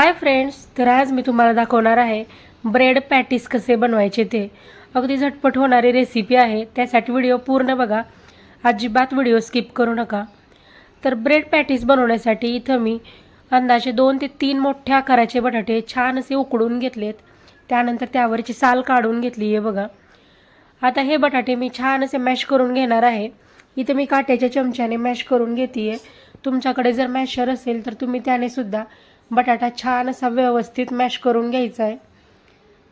Hi friends तर आज मी तुम्हाला दाखवणार आहे ब्रेड पॅटीस कसे बनवायचे ते. अगदी झटपट होणारी रेसिपी आहे त्यासाठी व्हिडिओ पूर्ण बघा. अजिबात व्हिडिओ स्किप करू नका. तर ब्रेड पॅटीस बनवण्यासाठी इथं मी अंदाजे दोन ते तीन मोठ्या आकाराचे बटाटे छान असे उकडून घेतलेत. त्यानंतर त्यावरची साल काढून घेतली आहे बघा. आता हे बटाटे मी छान असे मॅश करून घेणार आहे. इथे मी काट्याच्या चमच्याने मॅश करून घेते आहे तुमच्याकडे जर मॅशर असेल तर तुम्ही त्याने सुद्धा बटाटा छान असा व्यवस्थित मॅश करून घ्यायचा आहे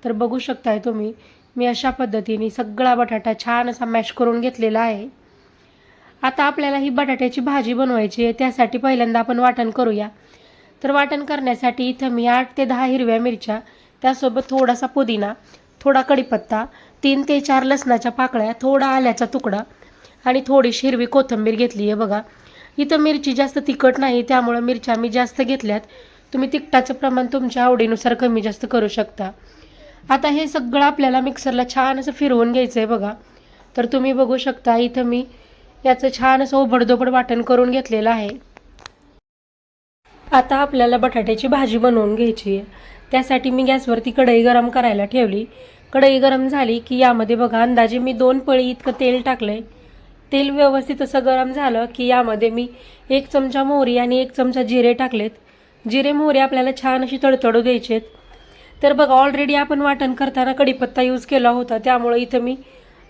तर बघू शकताय तुम्ही मी अशा पद्धतीने सगळा बटाटा छान असा मॅश करून घेतलेला आहे. आता आपल्याला ही बटाट्याची भाजी बनवायची आहे त्यासाठी पहिल्यांदा आपण वाटण करूया. तर वाटण करण्यासाठी इथं मी आठ ते दहा हिरव्या मिरच्या त्यासोबत थोडासा पुदिना थोडा कढीपत्ता तीन ते चार लसणाच्या पाकळ्या थोडा आल्याचा तुकडा आणि थोडीशी हिरवी कोथिंबीर घेतली आहे बघा. इथं मिरची जास्त तिखट नाही त्यामुळं मिरच्या मी जास्त घेतल्यात. तुम्ही तिखटाचं प्रमाण तुमच्या आवडीनुसार कमी जास्त करू शकता. आता हे सगळं आपल्याला मिक्सरला छान असं फिरवून घ्यायचं आहे बघा. तर तुम्ही बघू शकता इथं मी याचं छान असं ओबडधोबड वाटण करून घेतलेलं आहे. आता आपल्याला बटाट्याची भाजी बनवून घ्यायची आहे. त्यासाठी मी गॅसवरती कढई गरम करायला ठेवली. कढई गरम झाली की यामध्ये बघा अंदाजे मी दोन पळी इतकं तेल टाकलं आहे तेल व्यवस्थित असं गरम झालं की यामध्ये मी एक चमचा मोहरी आणि एक चमचा जिरे टाकलेत. जिरे मोहरे आपल्याला छान अशी तडतडू द्यायचेत तर बघा ऑलरेडी आपण वाटण करताना कढीपत्ता यूज केला होता. त्यामुळं इथं मी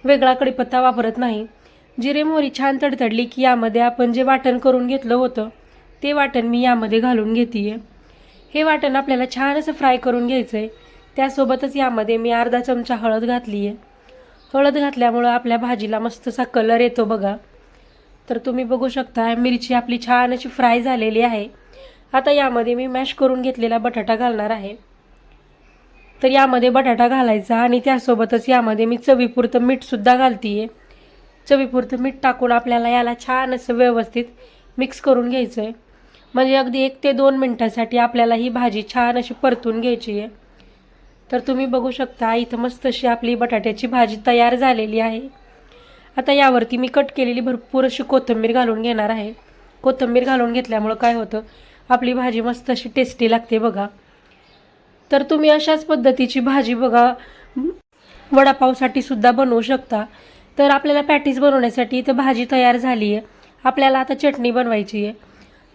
वेगळा कढीपत्ता वापरत नाही. जिरे मोहरी छान तडतडली की यामध्ये आपण जे वाटण करून घेतलं होतं ते वाटण मी यामध्ये घालून घेते हे वाटण आपल्याला छान असं फ्राय करून घ्यायचं आहे त्यासोबतच यामध्ये मी अर्धा चमचा हळद घातली आहे हळद घातल्यामुळं आपल्या भाजीला मस्तसा कलर येतो बघा. तर तुम्ही बघू शकता मिरची आपली छान अशी फ्राय झालेली आहे. आता यामध्ये मी मॅश करून घेतलेला बटाटा घालणार आहे. तर यामध्ये बटाटा घालायचा आणि त्यासोबतच यामध्ये मी चवीपुरतं मीठसुद्धा घालते आहे चवीपुरतं मीठ टाकून आपल्याला याला छान असं व्यवस्थित मिक्स करून घ्यायचं आहे म्हणजे अगदी एक ते दोन मिनटासाठी आपल्याला ही भाजी छान अशी परतून घ्यायची आहे तर तुम्ही बघू शकता इथं मस्त अशी आपली बटाट्याची भाजी तयार झालेली आहे. आता यावरती मी कट केलेली भरपूर अशी कोथिंबीर घालून घेणार आहे. कोथिंबीर घालून घेतल्यामुळं काय होतं आपली भाजी मस्त अशी टेस्टी लागते बघा. तर तुम्ही अशाच पद्धतीची भाजी बघा. वडापावसाठी सुद्धा बनवू शकता. तर आपल्याला पॅटीस बनवण्यासाठी इथं भाजी तयार झाली आहे. आपल्याला आता चटणी बनवायची आहे.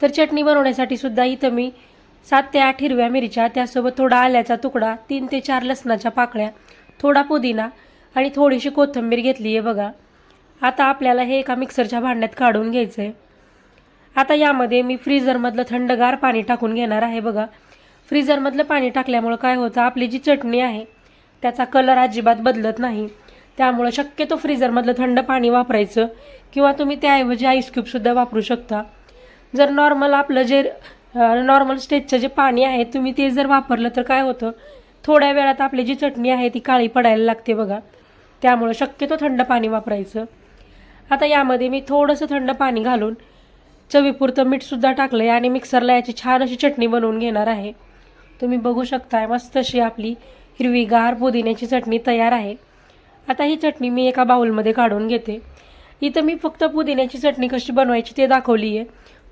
तर चटणी बनवण्यासाठी सुद्धा इथं मी सात ते आठ हिरव्या मिरच्या त्यासोबत थोडा आल्याचा तुकडा तीन ते चार लसणाच्या पाकळ्या थोडा पुदिना आणि थोडीशी कोथिंबीर घेतली आहे बघा. आता आपल्याला हे एका मिक्सरच्या भांड्यात काढून घ्यायचं आहे आता यामध्ये मी फ्रीजरमधलं थंडगार पाणी टाकून घेणार आहे बघा. फ्रीजरमधलं पाणी टाकल्यामुळं काय होतं आपली जी चटणी आहे त्याचा कलर अजिबात बदलत नाही. त्यामुळं शक्यतो फ्रीजरमधलं थंड पाणी वापरायचं किंवा तुम्ही त्याऐवजी आईस क्यूबसुद्धा वापरू शकता. जर नॉर्मल आपलं जे नॉर्मल स्टेजचं जे पाणी आहे तुम्ही ते जर वापरलं तर काय होतं थोड्या वेळात आपली जी चटणी आहे ती काळी पडायला लागते बघा. त्यामुळं शक्यतो थंड पाणी वापरायचं. आता यामध्ये मी थोडंसं थंड पाणी घालून चवीपुरतं मीठसुद्धा टाकलं आहे आणि मिक्सरला याची छान अशी चटणी बनवून घेणार आहे. तुम्ही बघू शकताय मस्त अशी आपली हिरवीगार पुदिन्याची चटणी तयार आहे. आता ही चटणी मी एका बाऊलमध्ये काढून घेते. इथं मी फक्त पुदिन्याची चटणी कशी बनवायची ते दाखवली आहे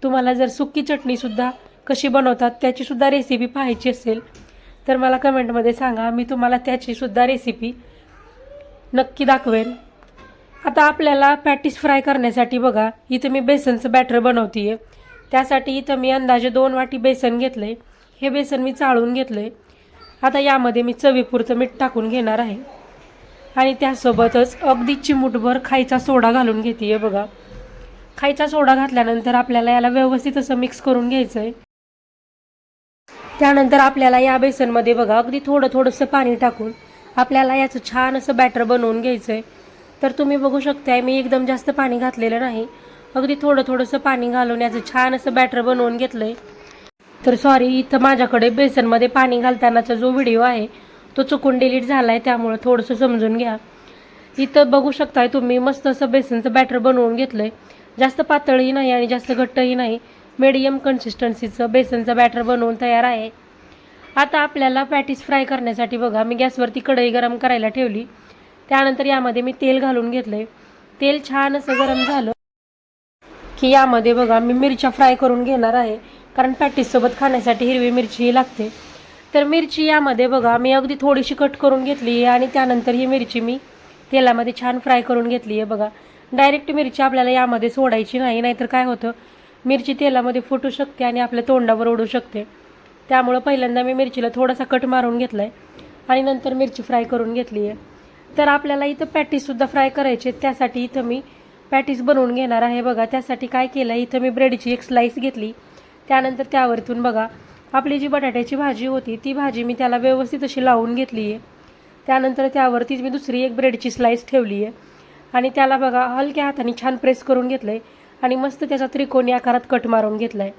तुम्हाला जर सुकी चटणीसुद्धा कशी बनवतात त्याचीसुद्धा रेसिपी पाहायची असेल तर मला कमेंटमध्ये सांगा. मी तुम्हाला त्याचीसुद्धा रेसिपी नक्की दाखवेन. आता आपल्याला पॅटीस फ्राय करण्यासाठी बघा इथं मी बेसनचं बॅटर बनवते आहे त्यासाठी इथं मी अंदाजे दोन वाटी बेसन घेतलं आहे हे बेसन मी चाळून घेतलं आहे आता यामध्ये मी चवीपुरतं मीठ टाकून घेणार आहे. आणि त्यासोबतच अगदी चिमूटभर खायचा सोडा घालून घेते आहे बघा. खायचा सोडा घातल्यानंतर आपल्याला याला व्यवस्थित असं मिक्स करून घ्यायचं आहे त्यानंतर आपल्याला या बेसनमध्ये बघा अगदी थोडं थोडंसं पाणी टाकून आपल्याला याचं छान असं बॅटर बनवून घ्यायचं आहे तर तुम्ही बघू शकताय मी एकदम जास्त पाणी घातलेलं नाही. अगदी थोडं थोडंसं पाणी घालून याचं छान असं बॅटर बनवून घेतलं आहे तर सॉरी इथं माझ्याकडे बेसनमध्ये पाणी घालतानाचा जो व्हिडिओ आहे तो चुकून डिलीट झाला आहे त्यामुळं थोडंसं समजून घ्या. इथं बघू शकताय तुम्ही मस्त असं बेसनचं बॅटर बनवून घेतलं आहे जास्त पातळही नाही आणि जास्त घट्टही नाही. मीडियम कन्सिस्टन्सीचं बेसनचं बॅटर बनवून तयार आहे. आता आपल्याला पॅटीस फ्राय करण्यासाठी बघा मी गॅसवरती कढई गरम करायला ठेवली. त्यानंतर यामध्ये मी तेल घालून घेतलं आहे तेल छान असं गरम झालं की यामध्ये बघा मी मिरच्या फ्राय करून घेणार आहे. कारण पॅटीससोबत खाण्यासाठी हिरवी मिरची लागते. तर मिरची यामध्ये बघा मी अगदी थोडीशी कट करून घेतली आहे आणि त्यानंतर ही मिरची मी तेलामध्ये छान फ्राय करून घेतली आहे बघा. डायरेक्ट मिरची आपल्याला यामध्ये सोडायची नाही नाहीतर काय होतं? मिरची तेलामध्ये फुटू शकते आणि आपल्या तोंडावर ओढू शकते. त्यामुळं पहिल्यांदा मी मिरचीला थोडासा कट मारून घेतला आहे आणि नंतर मिरची फ्राय करून घेतली आहे. तर आपल्याला इथं पॅटीससुद्धा फ्राय करायचे त्यासाठी इथं मी पॅटीस बनवून घेणार आहे. बघा त्यासाठी काय केलं इथं मी ब्रेडची एक स्लाईस घेतली. त्यानंतर त्यावरतून बघा आपली जी बटाट्याची भाजी होती ती भाजी मी त्याला व्यवस्थित अशी लावून घेतली आहे. त्यानंतर त्यावरतीच मी दुसरी एक ब्रेडची स्लाईस ठेवली आहे. आणि त्याला बघा हलक्या हाताने छान प्रेस करून घेतलं आहे आणि मस्त त्याचा त्रिकोणी आकारात कट मारून घेतला आहे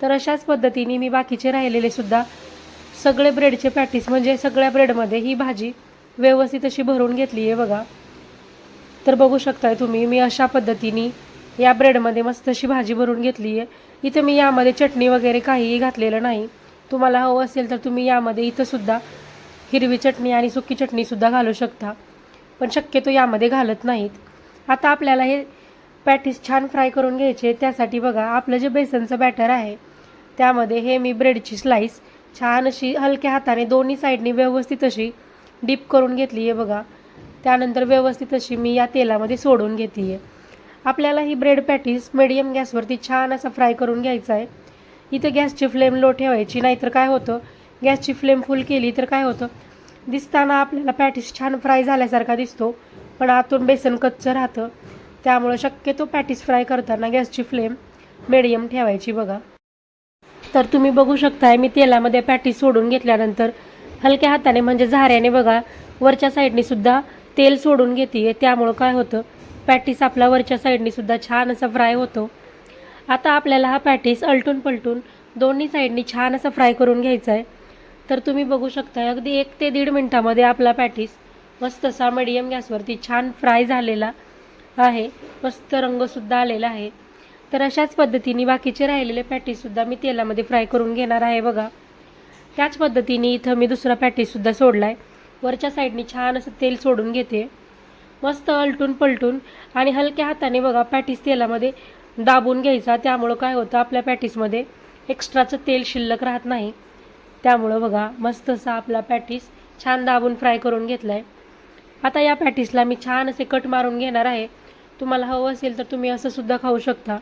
तर अशाच पद्धतीने मी बाकीचे राहिलेले सुद्धा सगळे ब्रेडचे पॅटीस म्हणजे सगळ्या ब्रेडमध्ये ही भाजी व्यवस्थित अशी भरून घेतली आहे बघा. तर बघू शकताय तुम्ही मी अशा पद्धतीने या ब्रेडमध्ये मस्त अशी भाजी भरून घेतली आहे. इथं मी यामध्ये चटणी वगैरे काहीही घातलेलं नाही. तुम्हाला हवं असेल तर तुम्ही यामध्ये इथंसुद्धा हिरवी चटणी आणि सुकी चटणीसुद्धा घालू शकता. पण शक्यतो यामध्ये घालत नाहीत. आता आपल्याला हे पॅटीस छान फ्राय करून घ्यायचे त्यासाठी बघा आपलं जे बेसनचं बॅटर आहे त्यामध्ये हे मी ब्रेडची स्लाईस छान अशी हलक्या हाताने दोन्ही साईडनी व्यवस्थित अशी डीप करून घेतली आहे बघा. त्यानंतर व्यवस्थित अशी मी या तेलामध्ये सोडून घेते आहे. आपल्याला ही ब्रेड पॅटीस मिडियम गॅसवरती छान असा फ्राय करून घ्यायचा आहे. इथं गॅसची फ्लेम लो ठेवायची नाहीतर काय होतं? गॅसची फ्लेम फुल केली तर काय होतं? दिसताना आपल्याला पॅटीस छान फ्राय झाल्यासारखा दिसतो पण आतून बेसन कच्चं राहतं. त्यामुळं शक्यतो पॅटीस फ्राय करताना गॅसची फ्लेम मिडियम ठेवायची बघा. तर तुम्ही बघू शकताय मी तेलामध्ये पॅटीस सोडून घेतल्यानंतर हलक्या हाताने म्हणजे झाऱ्याने बघा वरच्या साईडने सुद्धा तेल सोडून घेते. त्यामुळं काय होतं? पॅटीस आपला वरच्या साईडने सुद्धा छान असा फ्राय होतो. आता आपल्याला हा पॅटीस अलटून पलटून दोन्ही साईडनी छान असा फ्राय करून घ्यायचा आहे. तर तुम्ही बघू शकता अगदी एक ते दीड मिनटामध्ये आपला पॅटीस मस्त असा मिडियम गॅसवरती छान फ्राय झालेला आहे. मस्त रंगसुद्धा आलेला आहे. तर अशाच पद्धतीने बाकीचे राहिलेले पॅटीससुद्धा मी तेलामध्ये फ्राय करून घेणार आहे बघा. त्याच पद्धतीने इथं मी दुसरा पॅटीससुद्धा सोडला आहे वरच्या साईडनी छान असं तेल सोडून घेते. मस्त अलटून पलटून आणि हलक्या हाताने बघा पॅटीस तेलामध्ये दाबून घ्यायचा. त्यामुळं काय होतं आपल्या पॅटीसमध्ये एक्स्ट्राचं तेल शिल्लक राहत नाही. त्यामुळं बघा मस्त असा आपला पॅटीस छान दाबून फ्राय करून घेतला आहे आता या पॅटीसला मी छान असे कट मारून घेणार आहे. तुम्हाला हवं असेल तर तुम्ही असंसुद्धा खाऊ शकता.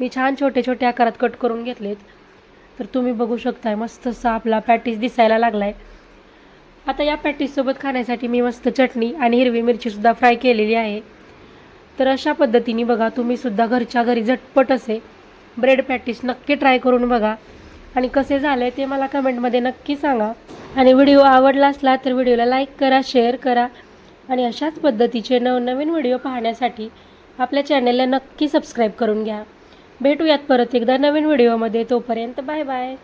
मी छान छोटे छोटे आकारात कट करून घेतलेत. तर तुम्ही बघू शकताय मस्तसा आपला पॅटीस दिसायला लागला आहे आता या पॅटीससोबत खाण्यासाठी मी मस्त चटणी आणि हिरवी मिरचीसुद्धा फ्राय केलेली आहे. तर अशा पद्धतीने बघा तुम्हीसुद्धा घरच्या घरी झटपट असे ब्रेड पॅटीस नक्की ट्राय करून बघा. आणि कसे झाले ते मला कमेंटमध्ये नक्की सांगा. आणि व्हिडिओ आवडला असला तर व्हिडिओला लाईक करा शेअर करा. आणि अशाच पद्धतीचे नवनवीन व्हिडिओ पाहण्यासाठी आपल्या चॅनलला नक्की सबस्क्राईब करून घ्या. भेटूयात परत एकदा नवीन व्हिडिओमध्ये. तोपर्यंत बाय बाय.